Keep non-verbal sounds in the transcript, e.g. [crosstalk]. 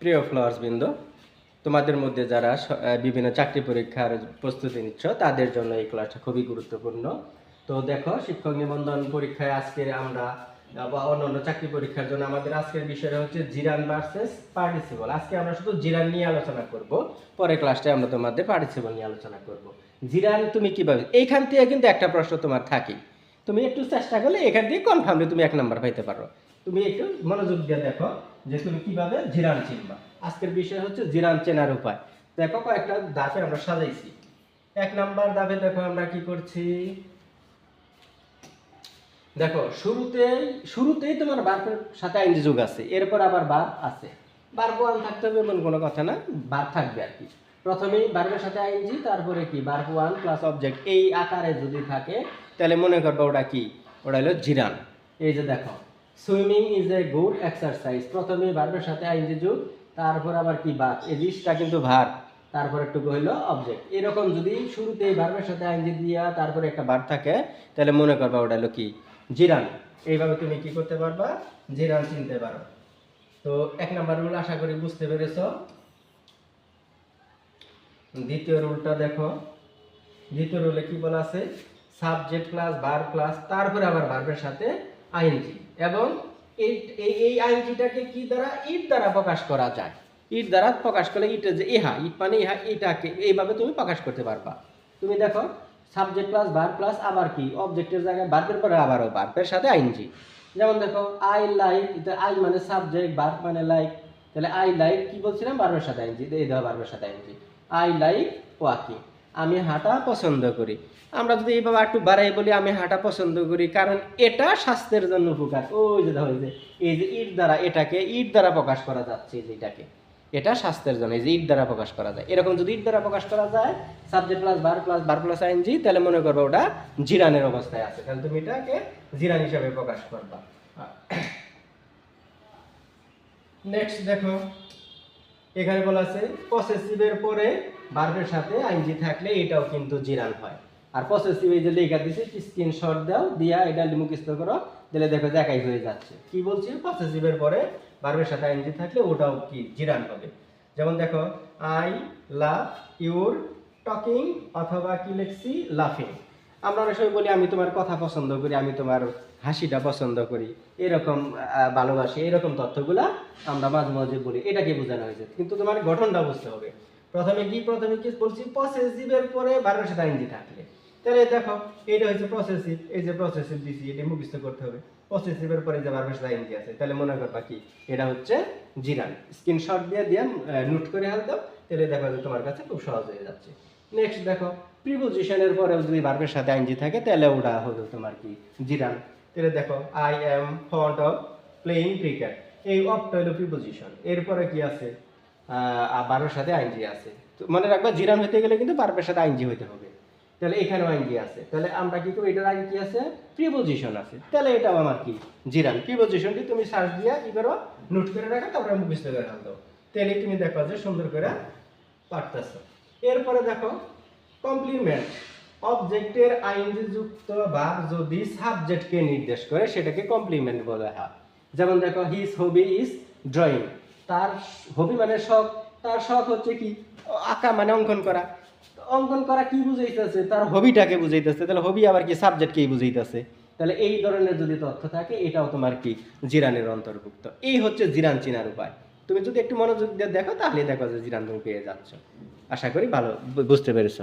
প্রিয় ফ্লাওয়ার্স বৃন্দ, তোমাদের মধ্যে যারা বিভিন্ন চাকরি পরীক্ষার প্রস্তুতি নিচ্ছ, তাদের জন্য এই ক্লাসটা খুবই গুরুত্বপূর্ণ। তো দেখো, শিক্ষক নিবন্ধন পরীক্ষায় আজকে আমরা বা অন্যান্য চাকরি পরীক্ষার জন্য আমাদের আজকের বিষয়টা হচ্ছে জিরান ভার্সেস পার্টিসিপল আজকে আমরা শুধু জিরান নিয়ে আলোচনা করব পরে ক্লাসটায় আমরা তোমাদের পার্টিসিপল নিয়ে আলোচনা করব। জিরান, তুমি কীভাবে? এইখান থেকে কিন্তু একটা প্রশ্ন তোমার থাকি তুমি একটু চেষ্টা করলে এখান থেকে কনফার্মলি তুমি এক নাম্বার পাইতে পারো। তুমি একটু মনোযোগ দিয়ে দেখো যে তুমি কীভাবে জিরান চিনবা। আজকের বিষয় হচ্ছে জিরান চেনার উপায়। দেখো কয়েকটা দাপে আমরা সাজাইছি। এক নাম্বার দাপে দেখো আমরা কি করছি? দেখো, শুরুতেই শুরুতেই তোমার বার্পের সাথে আইনজি যুগ আছে। এরপর আবার বার আছে। বার ওয়ান থাকতে হবে এমন কোনো কথা না, বার থাকবে আর কি। প্রথমেই বার্বের সাথে আইনজি তারপরে কি? বার ওয়ান প্লাস অবজেক্ট এই আকারে যদি থাকে, তাহলে মনে করবে ওটা কি? ওটা হলো জিরান। এই যে দেখো swimming is a good exercise. প্রথমে বার্বের সাথে আইনজি যুগ, তারপর আবার কি বার এই জিনিসটা কিন্তু ভার। তারপর একটু হইল অবজেক্ট এরকম যদি শুরুতে ভার্বের সাথে আইনজি দিয়া তারপরে একটা বার থাকে, তাহলে মনে করবা ওটা হলো কি? জিরান। এইভাবে তুমি কি করতে পারবা? জিরান চিনতে পারো। তো এক নাম্বার রুল, আশা করি বুঝতে পেরেছ। দ্বিতীয় রুলটা দেখো। দ্বিতীয় রুলে কি বলা আছে? সাবজেক্ট প্লাস বার প্লাস, তারপরে আবার ভার্বের সাথে আইনজি এবং এই এই আইনজিটাকে কি দ্বারা? ইট দ্বারা প্রকাশ করা যায়। ইট দ্বারা প্রকাশ করলে ইটের যে ইহা, ইট মানে ইহা, এটাকে এইভাবে তুমি প্রকাশ করতে পারবা। তুমি দেখো সাবজেক্ট প্লাস বার প্লাস আবার কি? অবজেক্টের জায়গায় বার্বের পরে আবারও বার্বের সাথে আইনজি যেমন দেখো আই লাইক আই মানে সাবজেক্ট বার মানে লাইক তাহলে আই লাইক কি বলছিলাম? বার্বের সাথে আইনজি এই দেখো বার্বের সাথে আইনজি আই লাইক ওয়াকিং আমি হাঁটা পছন্দ করি। আমরা যদি এইভাবে একটু বাড়াই বলি, আমি হাঁটা পছন্দ করি, কারণ এটা স্বাস্থ্যের জন্য উপকার। ওই যে এই যে এই যে ইট দ্বারা এটাকে, ইট দ্বারা প্রকাশ করা যাচ্ছে এই যে এটাকে। এটা স্বাস্থ্যের জন্য, এই যে ইট দ্বারা প্রকাশ করা যায়। এরকম যদি ইট দ্বারা প্রকাশ করা যায় সাবজেক্ট প্লাস বার প্লাস বার প্লাস আইনজি তাহলে মনে করব ওটা জিরানের অবস্থায় আছে। তাহলে তুমি এটাকে জিরান হিসাবে প্রকাশ করবা। নেক্সট [coughs] দেখো। এখানে বলা আছে পসেসিভের পরে ভার্বের সাথে আইনজি থাকলে এটাও কিন্তু জিরান হয়। আর পসেসিভ এই যে লেখা দিছে স্ক্রিনশট দাও, দিয়া এটা মুখস্থ করো, দিলে দেখো যে একাই হয়ে যাচ্ছে। কি বলছি? পসেসিভের পরে ভার্বের সাথে আইনজি থাকলে ওটাও কি জিরান হবে? যেমন দেখো আই লাভ ইউর টকিং অথবা কি লিখছি? লাফিং আমরা অনেক সময় বলি, আমি তোমার কথা পছন্দ করি, আমি তোমার হাসিটা পছন্দ করি। এরকম ভালোবাসি, এরকম তথ্যগুলা আমরা মাঝে মাঝে বলি। এটাকে বোঝানো হয়েছে। কিন্তু তোমার গঠনটা বুঝতে হবে। প্রথমে কি প্রথমে কি বলছি পসেসিভের পরে বারোর সাথে আইনজি থাকলে। তাহলে দেখো, এটা হচ্ছে প্রসেসিভ এই যে প্রসেসিভ দিছি, এটা মুখস্থ করতে হবে। প্রসেসিভের পরে যে বারোর সাথে আইনজি আছে, তাহলে মনে করবা কি, এটা হচ্ছে জিরান। স্ক্রিনশট দিয়ে দিয়ে নোট করে হাল দাও। তাহলে দেখো যে তোমার কাছে খুব সহজ হয়ে যাচ্ছে। নেক্সট দেখো প্রিপোজিশনের পরেও যদি ভার্বের সাথে আইনজি থাকে, তাহলে ওটা হলো তোমার কি? জিরান তাহলে দেখো I am fond of playing cricket এই অফটা হলো প্রিপোজিশন এরপরে কি আছে? বারোর সাথে আইনজি আছে। মনে রাখবা জিরান হতে গেলে কিন্তু ভার্বের সাথে আইনজি হতে হবে। তাহলে এখানেও আইনজি আছে। তাহলে আমরা কি করি এটার আগে কি আছে? প্রিপোজিশন আছে। তাহলে এটাও আমার কি? জিরান প্রিপোজিশনটি তুমি সার্চ দিয়া কি করো? নোট করে রাখো, তারপরে মুখস্থ করে দাও তাহলে তুমি দেখো যে সুন্দর করে পারতেছ। এরপরে দেখো কমপ্লিমেন্ট অবজেক্টের আইনজি যুক্ত ভাব যদি সাবজেক্টকে নির্দেশ করে, সেটাকে কমপ্লিমেন্ট বলা হয়। যেমন দেখো হিজ হবি ইজ ড্রয়িং তার হবি মানে শখ। তার শখ হচ্ছে কি? আঁকা মানে অঙ্কন করা। অঙ্কন করা কি বুঝাইতেছে? তার হবিটাকে বুঝাইতেছে। তাহলে হবি আবার কি সাবজেক্টকেই বুঝাইতেছে? তাহলে এই ধরনের যদি তথ্য থাকে, এটাও তোমার কি? জিরানের অন্তর্ভুক্ত। এই হচ্ছে জিরান চিনার উপায়। তুমি যদি একটু মনোযোগ দিয়ে দেখো তাহলে দেখো যে জিরান তুমি পেয়ে যাচ্ছ। আশা করি ভালো বুঝতে পেরেছ।